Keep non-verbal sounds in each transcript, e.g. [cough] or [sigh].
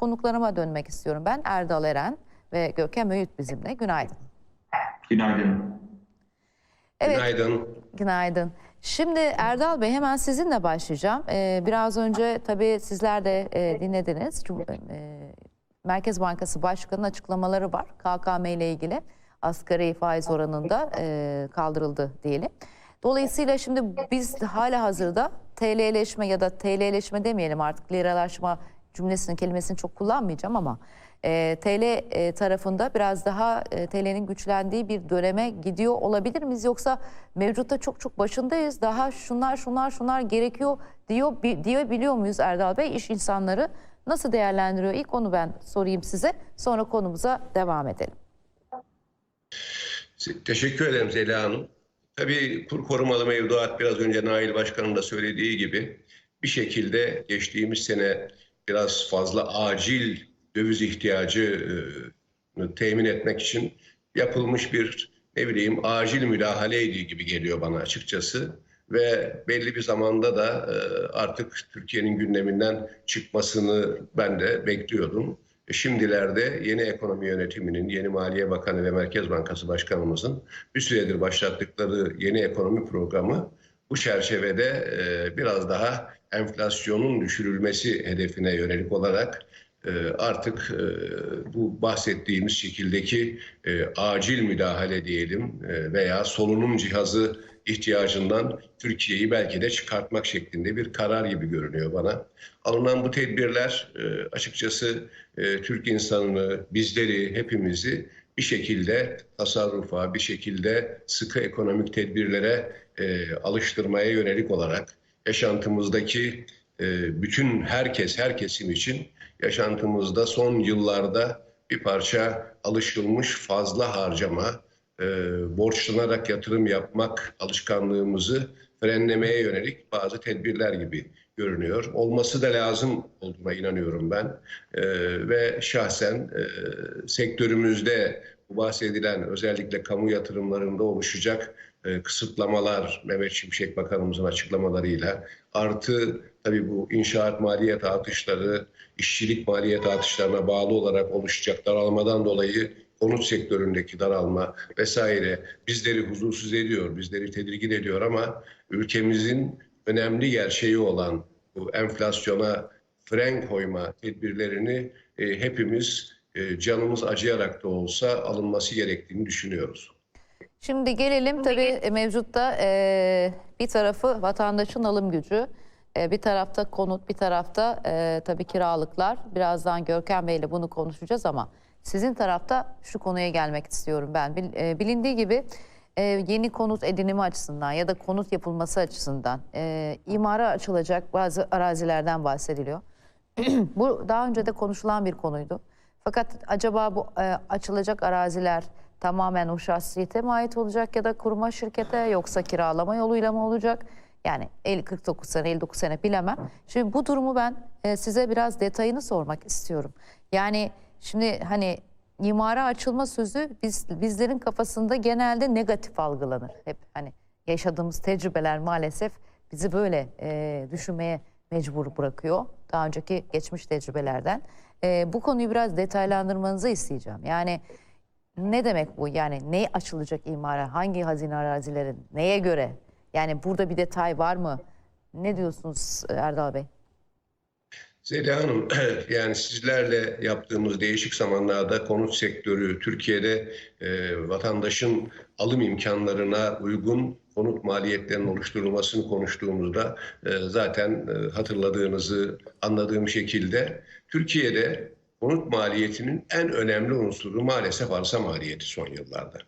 konuklarıma dönmek istiyorum. Ben Erdal Eren ve Gökhan Öğüt bizimle. Günaydın. Günaydın. Evet. Günaydın. Günaydın. Şimdi Erdal Bey hemen sizinle başlayacağım. Ee, biraz önce tabii sizler de e, dinlediniz. Cum- e, Merkez Bankası Başkanı'nın açıklamaları var. KKM ile ilgili asgari faiz oranında e, kaldırıldı diyelim. Dolayısıyla şimdi biz hala hazırda TL'leşme ya da TL'leşme demeyelim artık liralaşma cümlesinin kelimesini çok kullanmayacağım ama e, TL e, tarafında biraz daha e, TL'nin güçlendiği bir döneme gidiyor olabilir miyiz? Yoksa mevcutta çok çok başındayız. Daha şunlar şunlar şunlar gerekiyor diyor bi, diyebiliyor muyuz Erdal Bey? İş insanları nasıl değerlendiriyor? İlk onu ben sorayım size. Sonra konumuza devam edelim. Teşekkür ederim Zeliha Hanım. Tabii kur korumalı mevduat biraz önce Nail Başkan'ın da söylediği gibi bir şekilde geçtiğimiz sene biraz fazla acil döviz ihtiyacı e, temin etmek için yapılmış bir ne bileyim acil müdahaleydi gibi geliyor bana açıkçası. Ve belli bir zamanda da e, artık Türkiye'nin gündeminden çıkmasını ben de bekliyordum. E, Şimdilerde yeni ekonomi yönetiminin, yeni Maliye Bakanı ve Merkez Bankası Başkanımızın bir süredir başlattıkları yeni ekonomi programı bu çerçevede e, biraz daha enflasyonun düşürülmesi hedefine yönelik olarak e, artık e, bu bahsettiğimiz şekildeki e, acil müdahale diyelim veya solunum cihazı ihtiyacından Türkiye'yi belki de çıkartmak şeklinde bir karar gibi görünüyor bana. Alınan bu tedbirler açıkçası Türk insanını, bizleri, hepimizi bir şekilde tasarrufa, bir şekilde sıkı ekonomik tedbirlere alıştırmaya yönelik olarak yaşantımızdaki e, bütün herkes, her kesim için yaşantımızda son yıllarda bir parça alışılmış fazla harcama, e, borçlanarak yatırım yapmak alışkanlığımızı frenlemeye yönelik bazı tedbirler gibi görünüyor. Olması da lazım olduğuna inanıyorum ben. E, ve şahsen e, sektörümüzde bu bahsedilen özellikle kamu yatırımlarında oluşacak e, kısıtlamalar Mehmet Şimşek Bakanımızın açıklamalarıyla artı tabii bu inşaat maliyet artışları, işçilik maliyet artışlarına bağlı olarak oluşacak daralmadan dolayı konut sektöründeki daralma vesaire bizleri huzursuz ediyor, bizleri tedirgin ediyor ama ülkemizin önemli gerçeği olan bu enflasyona fren koyma tedbirlerini e, hepimiz e, canımız acıyarak da olsa alınması gerektiğini düşünüyoruz. Şimdi gelelim tabii e, mevcutta e, bir tarafı vatandaşın alım gücü, e, bir tarafta konut, bir tarafta e, tabii kiralıklar. Birazdan Görkem Bey ile bunu konuşacağız ama sizin tarafta şu konuya gelmek istiyorum ben. Bil- e, bilindiği gibi e, yeni konut edinimi açısından ya da konut yapılması açısından e, imara açılacak bazı arazilerden bahsediliyor. [clears throat] bu daha önce de konuşulan bir konuydu. Fakat acaba bu e, açılacak araziler tamamen o şahsiyete mi ait olacak ya da kuruma şirkete yoksa kiralama yoluyla mı olacak? Yani 50 49 sene 59 sene bilemem. Şimdi bu durumu ben e, size biraz detayını sormak istiyorum. Yani şimdi hani imara açılma sözü biz bizlerin kafasında genelde negatif algılanır. Hep hani yaşadığımız tecrübeler maalesef bizi böyle e, düşünmeye mecbur bırakıyor. Daha önceki geçmiş tecrübelerden. E, bu konuyu biraz detaylandırmanızı isteyeceğim. Yani ne demek bu? Yani ne açılacak imara? Hangi hazine arazilerin? Neye göre? Yani burada bir detay var mı? Ne diyorsunuz Erdal Bey? Zeliha Hanım, [clears throat] yani sizlerle yaptığımız değişik zamanlarda konut sektörü Türkiye'de e, vatandaşın alım imkanlarına uygun konut maliyetlerinin oluşturulmasını konuştuğumuzda e, zaten e, hatırladığınızı anladığım şekilde Türkiye'de konut maliyetinin en önemli unsuru maalesef arsa maliyeti son yıllarda.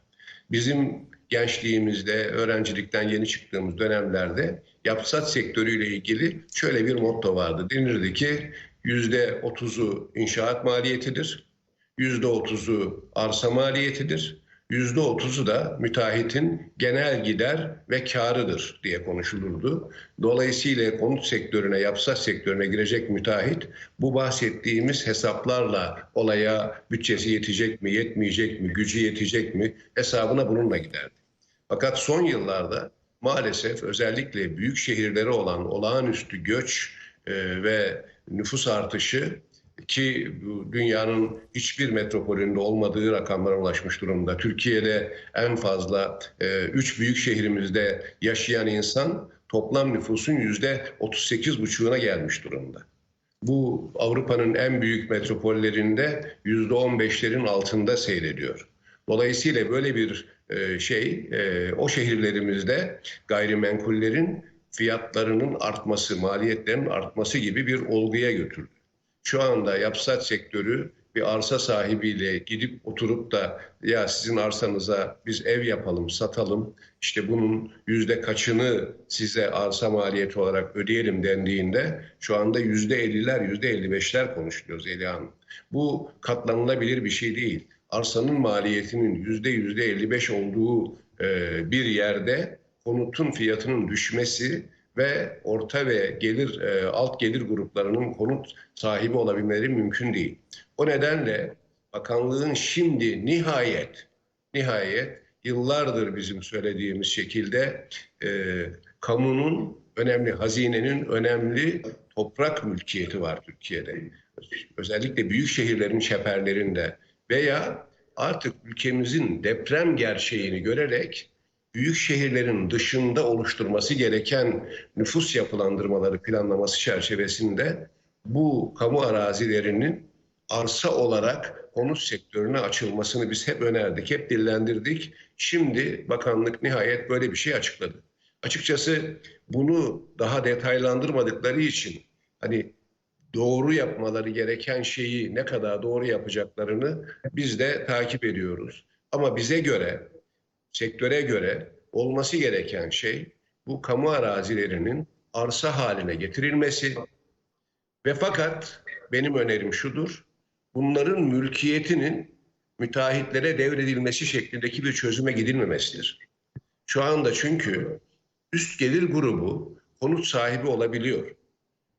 Bizim gençliğimizde, öğrencilikten yeni çıktığımız dönemlerde yapsat sektörüyle ilgili şöyle bir motto vardı. Denirdi ki yüzde otuzu inşaat maliyetidir, yüzde otuzu arsa maliyetidir, yüzde otuzu da müteahhitin genel gider ve karıdır diye konuşulurdu. Dolayısıyla konut sektörüne, yapsat sektörüne girecek müteahhit bu bahsettiğimiz hesaplarla olaya bütçesi yetecek mi, yetmeyecek mi, gücü yetecek mi hesabına bununla giderdi. Fakat son yıllarda maalesef özellikle büyük şehirlere olan olağanüstü göç e, ve nüfus artışı ki dünyanın hiçbir metropolünde olmadığı rakamlara ulaşmış durumda. Türkiye'de en fazla e, üç büyük şehrimizde yaşayan insan toplam nüfusun yüzde 38,5'una gelmiş durumda. Bu Avrupa'nın en büyük metropollerinde yüzde 15'lerin altında seyrediyor. Dolayısıyla böyle bir e, şey e, o şehirlerimizde gayrimenkullerin fiyatlarının artması, maliyetlerin artması gibi bir olguya götürdü. Şu anda yapsat sektörü bir arsa sahibiyle gidip oturup da ya sizin arsanıza biz ev yapalım, satalım, işte bunun yüzde kaçını size arsa maliyeti olarak ödeyelim dendiğinde şu anda yüzde elliler, yüzde elli beşler konuşuluyor Zeliha Hanım. Bu katlanılabilir bir şey değil. Arsanın maliyetinin yüzde yüzde elli beş olduğu bir yerde konutun fiyatının düşmesi ve orta ve gelir e, alt gelir gruplarının konut sahibi olabilmeleri mümkün değil. O nedenle bakanlığın şimdi nihayet nihayet yıllardır bizim söylediğimiz şekilde e, kamunun önemli hazinenin önemli toprak mülkiyeti var Türkiye'de. Özellikle büyük şehirlerin çeperlerinde veya artık ülkemizin deprem gerçeğini görerek büyük şehirlerin dışında oluşturması gereken nüfus yapılandırmaları planlaması çerçevesinde bu kamu arazilerinin arsa olarak konut sektörüne açılmasını biz hep önerdik, hep dillendirdik. Şimdi bakanlık nihayet böyle bir şey açıkladı. Açıkçası bunu daha detaylandırmadıkları için hani doğru yapmaları gereken şeyi ne kadar doğru yapacaklarını biz de takip ediyoruz. Ama bize göre sektöre göre olması gereken şey bu kamu arazilerinin arsa haline getirilmesi ve fakat benim önerim şudur. Bunların mülkiyetinin müteahhitlere devredilmesi şeklindeki bir çözüme gidilmemesidir. Şu anda çünkü üst gelir grubu konut sahibi olabiliyor.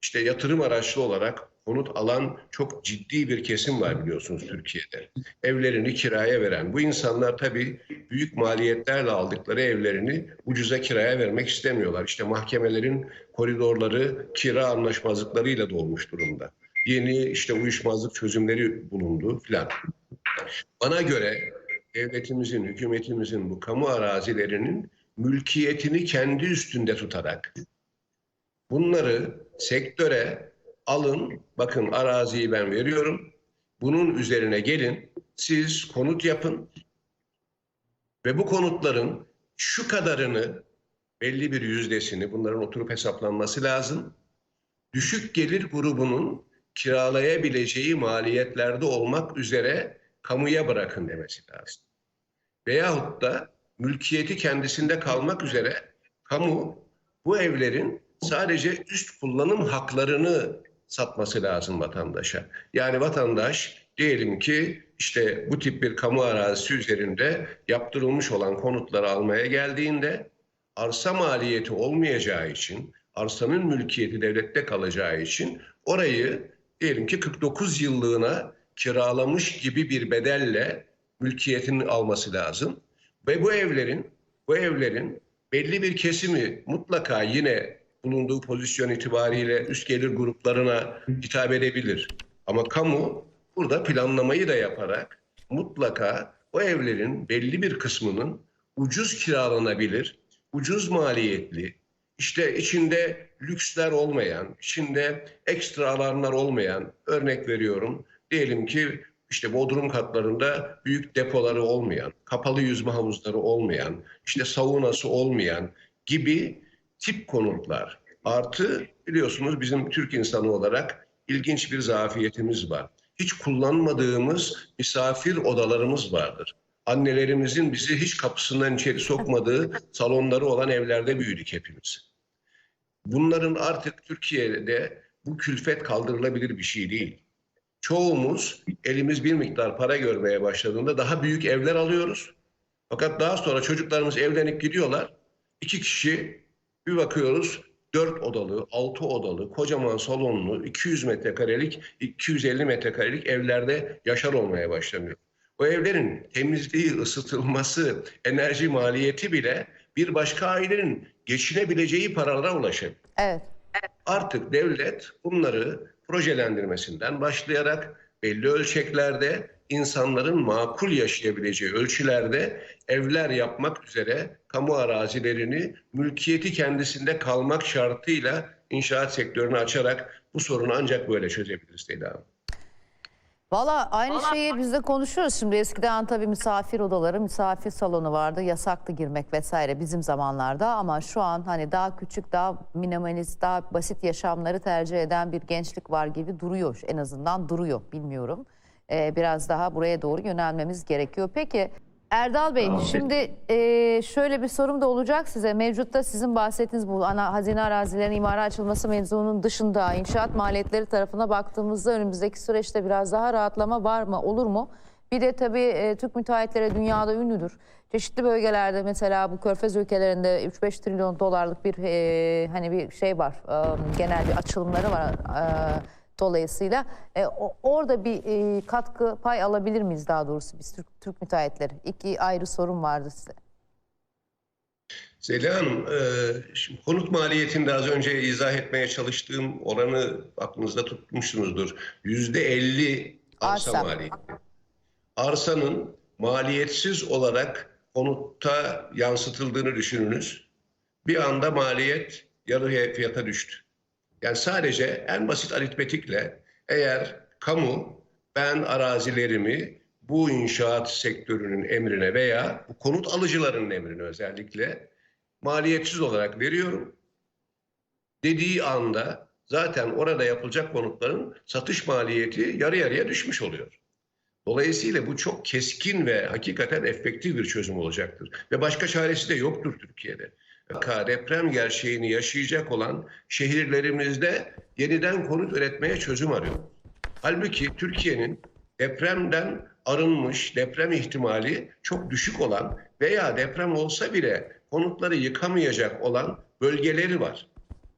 İşte yatırım araçlı olarak konut alan çok ciddi bir kesim var biliyorsunuz Türkiye'de. Evlerini kiraya veren bu insanlar tabii büyük maliyetlerle aldıkları evlerini ucuza kiraya vermek istemiyorlar. İşte mahkemelerin koridorları kira anlaşmazlıklarıyla dolmuş durumda. Yeni işte uyuşmazlık çözümleri bulundu filan. Bana göre devletimizin, hükümetimizin bu kamu arazilerinin mülkiyetini kendi üstünde tutarak bunları sektöre alın, bakın araziyi ben veriyorum. Bunun üzerine gelin, siz konut yapın ve bu konutların şu kadarını belli bir yüzdesini bunların oturup hesaplanması lazım. Düşük gelir grubunun kiralayabileceği maliyetlerde olmak üzere kamuya bırakın demesi lazım. Veyahut da mülkiyeti kendisinde kalmak üzere kamu bu evlerin sadece üst kullanım haklarını satması lazım vatandaşa. Yani vatandaş diyelim ki işte bu tip bir kamu arazisi üzerinde yaptırılmış olan konutları almaya geldiğinde arsa maliyeti olmayacağı için, arsanın mülkiyeti devlette kalacağı için orayı diyelim ki 49 yıllığına kiralamış gibi bir bedelle mülkiyetini alması lazım. Ve bu evlerin bu evlerin belli bir kesimi mutlaka yine bulunduğu pozisyon itibariyle üst gelir gruplarına hitap edebilir. Ama kamu burada planlamayı da yaparak mutlaka o evlerin belli bir kısmının ucuz kiralanabilir, ucuz maliyetli, işte içinde lüksler olmayan, içinde ekstra alanlar olmayan, örnek veriyorum, diyelim ki işte bodrum katlarında büyük depoları olmayan, kapalı yüzme havuzları olmayan, işte saunası olmayan gibi tip konutlar. Artı biliyorsunuz bizim Türk insanı olarak ilginç bir zafiyetimiz var. Hiç kullanmadığımız misafir odalarımız vardır. Annelerimizin bizi hiç kapısından içeri sokmadığı [laughs] salonları olan evlerde büyüdük hepimiz. Bunların artık Türkiye'de bu külfet kaldırılabilir bir şey değil. Çoğumuz elimiz bir miktar para görmeye başladığında daha büyük evler alıyoruz. Fakat daha sonra çocuklarımız evlenip gidiyorlar. İki kişi bir bakıyoruz dört odalı, altı odalı, kocaman salonlu, 200 metrekarelik, 250 metrekarelik evlerde yaşar olmaya başlanıyor. O evlerin temizliği, ısıtılması, enerji maliyeti bile bir başka ailenin geçinebileceği paralara ulaşabilir. Evet. Artık devlet bunları projelendirmesinden başlayarak belli ölçeklerde insanların makul yaşayabileceği ölçülerde evler yapmak üzere kamu arazilerini mülkiyeti kendisinde kalmak şartıyla inşaat sektörünü açarak bu sorunu ancak böyle çözebiliriz Leyla Hanım. Valla aynı şeyi biz de konuşuyoruz şimdi. Eskiden tabii misafir odaları, misafir salonu vardı. Yasaktı girmek vesaire bizim zamanlarda. Ama şu an hani daha küçük, daha minimalist, daha basit yaşamları tercih eden bir gençlik var gibi duruyor. En azından duruyor bilmiyorum. Ee, biraz daha buraya doğru yönelmemiz gerekiyor. Peki Erdal Bey Tamam, şimdi e, şöyle bir sorum da olacak size. Mevcutta sizin bahsettiğiniz bu ana hazine arazilerinin imara açılması mevzunun dışında inşaat maliyetleri tarafına baktığımızda önümüzdeki süreçte biraz daha rahatlama var mı olur mu? Bir de tabii e, Türk müteahhitleri dünyada ünlüdür. Çeşitli bölgelerde mesela bu körfez ülkelerinde 3-5 trilyon dolarlık bir e, hani bir şey var. E, genel bir açılımları var. E, Dolayısıyla e, o- orada bir e, katkı pay alabilir miyiz daha doğrusu biz Türk, Türk müteahhitleri? İki ayrı sorun vardı size. Zeliha Hanım, e, şimdi konut maliyetinde az önce izah etmeye çalıştığım oranı aklınızda tutmuşsunuzdur. Yüzde elli arsa Arsa. maliyeti. Arsanın maliyetsiz olarak konutta yansıtıldığını düşününüz. Bir anda maliyet yarı fiyata düştü. Yani sadece en basit aritmetikle eğer kamu ben arazilerimi bu inşaat sektörünün emrine veya bu konut alıcılarının emrine özellikle maliyetsiz olarak veriyorum dediği anda zaten orada yapılacak konutların satış maliyeti yarı yarıya düşmüş oluyor. Dolayısıyla bu çok keskin ve hakikaten efektif bir çözüm olacaktır. Ve başka çaresi de yoktur Türkiye'de. Deprem gerçeğini yaşayacak olan şehirlerimizde yeniden konut üretmeye çözüm arıyor. Halbuki Türkiye'nin depremden arınmış, deprem ihtimali çok düşük olan veya deprem olsa bile konutları yıkamayacak olan bölgeleri var.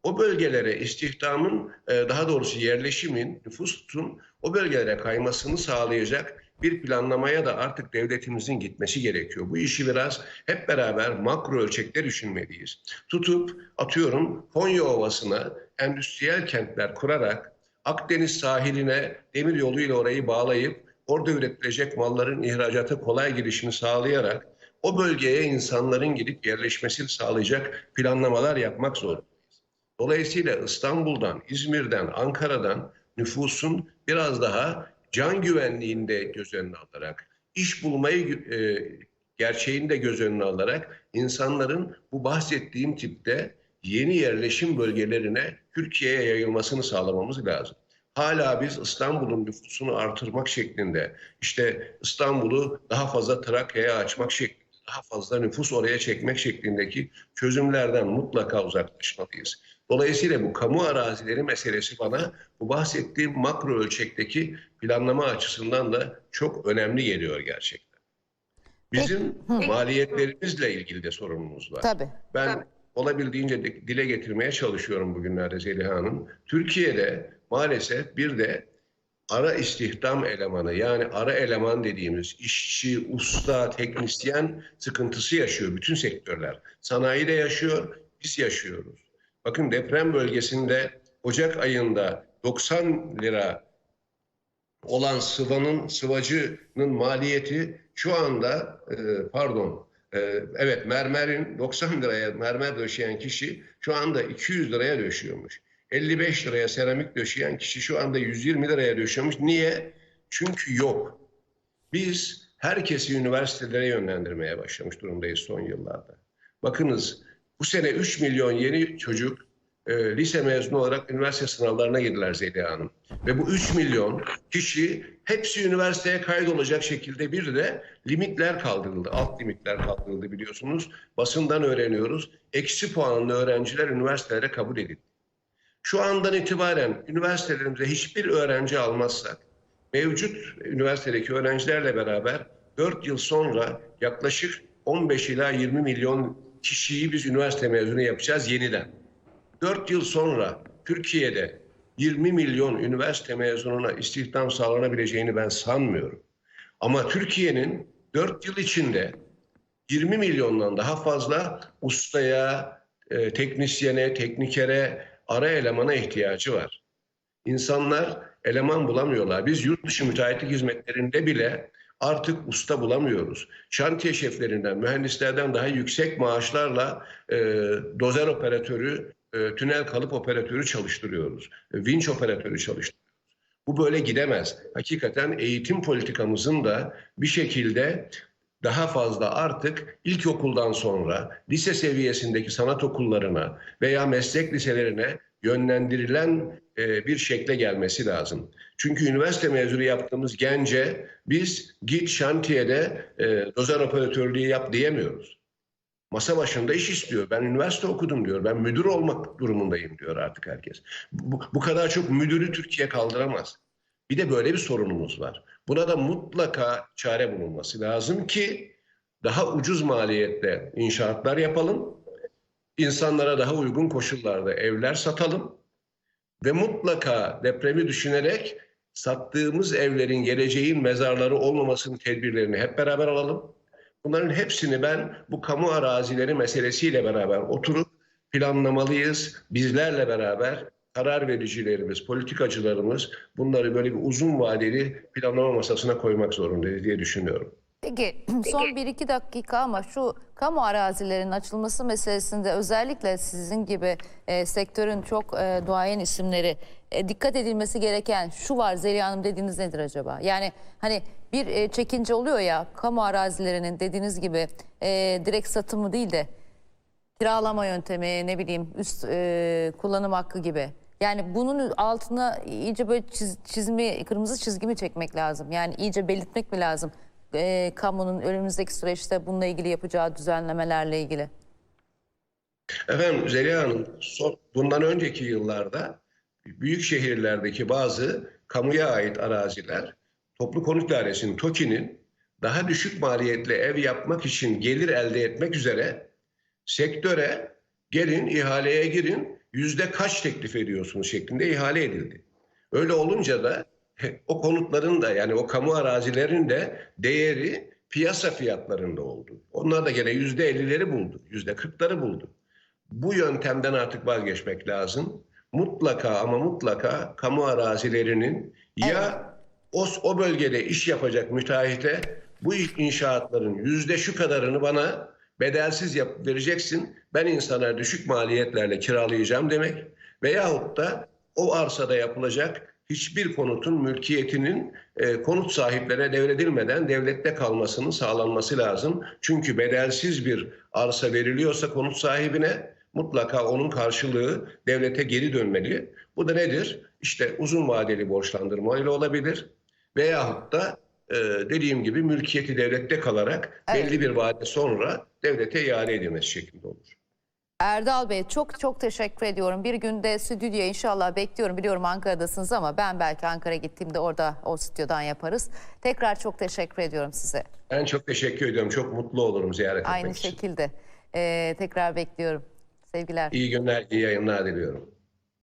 O bölgelere istihdamın, e, daha doğrusu yerleşimin, nüfusun o bölgelere kaymasını sağlayacak bir planlamaya da artık devletimizin gitmesi gerekiyor. Bu işi biraz hep beraber makro ölçekte düşünmeliyiz. Tutup atıyorum Konya Ovası'na endüstriyel kentler kurarak Akdeniz sahiline demir yoluyla orayı bağlayıp orada üretilecek malların ihracata kolay girişini sağlayarak o bölgeye insanların gidip yerleşmesini sağlayacak planlamalar yapmak zorundayız. Dolayısıyla İstanbul'dan, İzmir'den, Ankara'dan nüfusun biraz daha can güvenliğinde göz önüne alarak, iş bulmayı e, gerçeğini de göz önüne alarak insanların bu bahsettiğim tipte yeni yerleşim bölgelerine Türkiye'ye yayılmasını sağlamamız lazım. Hala biz İstanbul'un nüfusunu artırmak şeklinde, işte İstanbul'u daha fazla Trakya'ya açmak şeklinde, daha fazla nüfus oraya çekmek şeklindeki çözümlerden mutlaka uzaklaşmalıyız. Dolayısıyla bu kamu arazileri meselesi bana bu bahsettiğim makro ölçekteki planlama açısından da çok önemli geliyor gerçekten. Bizim maliyetlerimizle ilgili de sorunumuz var. Tabii. Ben olabildiğince de- dile getirmeye çalışıyorum bugünlerde Zeliha Hanım. Türkiye'de maalesef bir de ara istihdam elemanı yani ara eleman dediğimiz işçi, usta, teknisyen sıkıntısı yaşıyor bütün sektörler. Sanayide yaşıyor, biz yaşıyoruz. Bakın deprem bölgesinde Ocak ayında 90 lira olan sıvanın, sıvacının maliyeti şu anda e, pardon e, evet mermerin 90 liraya mermer döşeyen kişi şu anda 200 liraya döşüyormuş. 55 liraya seramik döşeyen kişi şu anda 120 liraya döşüyormuş. Niye? Çünkü yok. Biz herkesi üniversitelere yönlendirmeye başlamış durumdayız son yıllarda. Bakınız bu sene 3 milyon yeni çocuk e, lise mezunu olarak üniversite sınavlarına girdiler Zeliha Hanım. Ve bu 3 milyon kişi hepsi üniversiteye kaydolacak şekilde bir de limitler kaldırıldı. Alt limitler kaldırıldı biliyorsunuz. Basından öğreniyoruz. Eksi puanlı öğrenciler üniversitelere kabul edildi. Şu andan itibaren üniversitelerimize hiçbir öğrenci almazsak mevcut üniversitedeki öğrencilerle beraber 4 yıl sonra yaklaşık 15 ila 20 milyon kişiyi biz üniversite mezunu yapacağız yeniden. 4 yıl sonra Türkiye'de 20 milyon üniversite mezununa istihdam sağlanabileceğini ben sanmıyorum. Ama Türkiye'nin 4 yıl içinde 20 milyondan daha fazla ustaya, e, teknisyene, teknikere, ara elemana ihtiyacı var. İnsanlar eleman bulamıyorlar. Biz yurt dışı müteahhitlik hizmetlerinde bile artık usta bulamıyoruz. Şantiye şeflerinden, mühendislerden daha yüksek maaşlarla e, dozer operatörü, e, tünel kalıp operatörü çalıştırıyoruz. E, vinç operatörü çalıştırıyoruz. Bu böyle gidemez. Hakikaten eğitim politikamızın da bir şekilde daha fazla artık ilkokuldan sonra lise seviyesindeki sanat okullarına veya meslek liselerine yönlendirilen e, bir şekle gelmesi lazım. Çünkü üniversite mezunu yaptığımız gence biz git şantiyede e, dozer operatörlüğü yap diyemiyoruz. Masa başında iş istiyor. Ben üniversite okudum diyor. Ben müdür olmak durumundayım diyor artık herkes. Bu, bu kadar çok müdürü Türkiye kaldıramaz. Bir de böyle bir sorunumuz var. Buna da mutlaka çare bulunması lazım ki daha ucuz maliyette inşaatlar yapalım. İnsanlara daha uygun koşullarda evler satalım ve mutlaka depremi düşünerek sattığımız evlerin geleceğin mezarları olmamasının tedbirlerini hep beraber alalım. Bunların hepsini ben bu kamu arazileri meselesiyle beraber oturup planlamalıyız. Bizlerle beraber karar vericilerimiz, politikacılarımız bunları böyle bir uzun vadeli planlama masasına koymak zorundayız diye düşünüyorum. Peki [clears throat] son bir iki dakika ama şu kamu arazilerinin açılması meselesinde özellikle sizin gibi e, sektörün çok e, duayen isimleri e, dikkat edilmesi gereken şu var Zeliha Hanım dediğiniz nedir acaba? Yani hani bir e, çekince oluyor ya kamu arazilerinin dediğiniz gibi e, direkt satımı değil de kiralama yöntemi ne bileyim üst e, kullanım hakkı gibi. Yani bunun altına iyice böyle çiz- çizmi, kırmızı çizgi mi çekmek lazım? Yani iyice belirtmek mi lazım? E, kamunun önümüzdeki süreçte bununla ilgili yapacağı düzenlemelerle ilgili. Efendim Zeliha Hanım son, bundan önceki yıllarda büyük şehirlerdeki bazı kamuya ait araziler toplu konut dairesinin TOKİ'nin daha düşük maliyetli ev yapmak için gelir elde etmek üzere sektöre gelin ihaleye girin yüzde kaç teklif ediyorsunuz şeklinde ihale edildi. Öyle olunca da o konutların da yani o kamu arazilerin de değeri piyasa fiyatlarında oldu. Onlar da gene yüzde ellileri buldu, yüzde kırkları buldu. Bu yöntemden artık vazgeçmek lazım. Mutlaka ama mutlaka kamu arazilerinin ya o, o bölgede iş yapacak müteahhite bu inşaatların yüzde şu kadarını bana bedelsiz yap vereceksin. Ben insanlara düşük maliyetlerle kiralayacağım demek. Veyahut da o arsada yapılacak hiçbir konutun mülkiyetinin e, konut sahiplerine devredilmeden devlette kalmasının sağlanması lazım. Çünkü bedelsiz bir arsa veriliyorsa konut sahibine mutlaka onun karşılığı devlete geri dönmeli. Bu da nedir? İşte uzun vadeli borçlandırma ile olabilir. Veyahut da e, dediğim gibi mülkiyeti devlette kalarak Evet. belli bir vade sonra devlete iade edilmesi şeklinde olur. Erdal Bey çok çok teşekkür ediyorum. Bir günde stüdyoya inşallah bekliyorum. Biliyorum Ankara'dasınız ama ben belki Ankara'ya gittiğimde orada o stüdyodan yaparız. Tekrar çok teşekkür ediyorum size. Ben çok teşekkür ediyorum. Çok mutlu olurum ziyaret Aynı etmek için. şekilde. Ee, tekrar bekliyorum. Sevgiler. İyi günler, iyi yayınlar diliyorum.